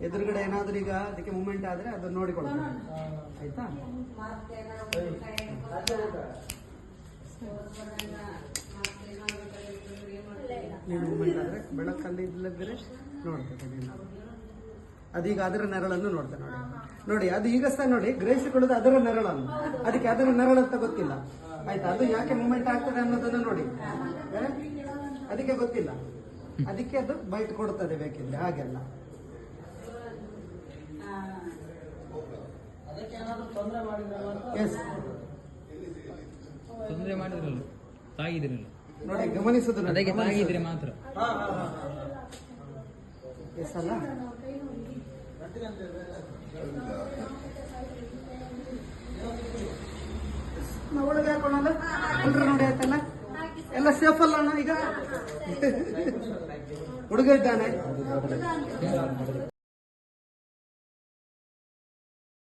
ಎದುರುಗಡೆ ಏನಾದ್ರೂ ಈಗ ಅದಕ್ಕೆ ಮೂಮೆಂಟ್ ಆದ್ರೆ ಅದನ್ನ ನೋಡಿಕೊಳ್ಳೋಣ. ಆಯ್ತಾ? ನೀವು ಮೂಮೆಂಟ್ ಆದ್ರೆ ಬೆಳಕಲ್ಲಿ ಇಲ್ಲದ್ರೆ ನೋಡ್ತೇನೆ ಅದೀಗ ಅದರ ನೆರಳನ್ನು ನೋಡ್ತೇನೆ ನೋಡಿ. ನೋಡಿ ಅದು ಈಗ ಸಹ ನೋಡಿ ಗ್ರಹಿಸಿಕೊಳ್ಳೋದು ಅದರ ನೆರಳನ್ನು ಅದಕ್ಕೆ ಅದರ ನೆರಳು ಅಂತ ಗೊತ್ತಿಲ್ಲ. ಆಯ್ತಾ? ಅದು ಯಾಕೆ ಮೂಮೆಂಟ್ ಆಗ್ತದೆ ಅನ್ನೋದನ್ನ ನೋಡಿ. ಅದಕ್ಕೆ ಗೊತ್ತಿಲ್ಲ. ಅದಕ್ಕೆ ಅದು ಬೈಟ್ ಕೊಡ್ತದೆ ಬೇಕಿದ್ರೆ ಹಾಗೆಲ್ಲ. ಎಸ್ ತೊಂದರೆ ಮಾಡಿದ್ರಲ್ಲ ತಾಗಿದ್ರಲ್ಲ. ನೋಡಿ ಗಮನಿಸುದು ಅದಕ್ಕೆ. ತಾಗಿದ್ರೆ ಮಾತ್ರ. ಎಸ್ ಅಲ್ಲ? ಒಳಗೆ ಹಾಕೋಣಲ್ಲ ಎಲ್ರು ನೋಡಿ ಆಯ್ತಲ್ಲ? ಎಲ್ಲ ಸೇಫ್ ಅಲ್ಲ ಅಣ್ಣ ಈಗ? ಹುಡುಗ ಇದ್ದಾನೆ.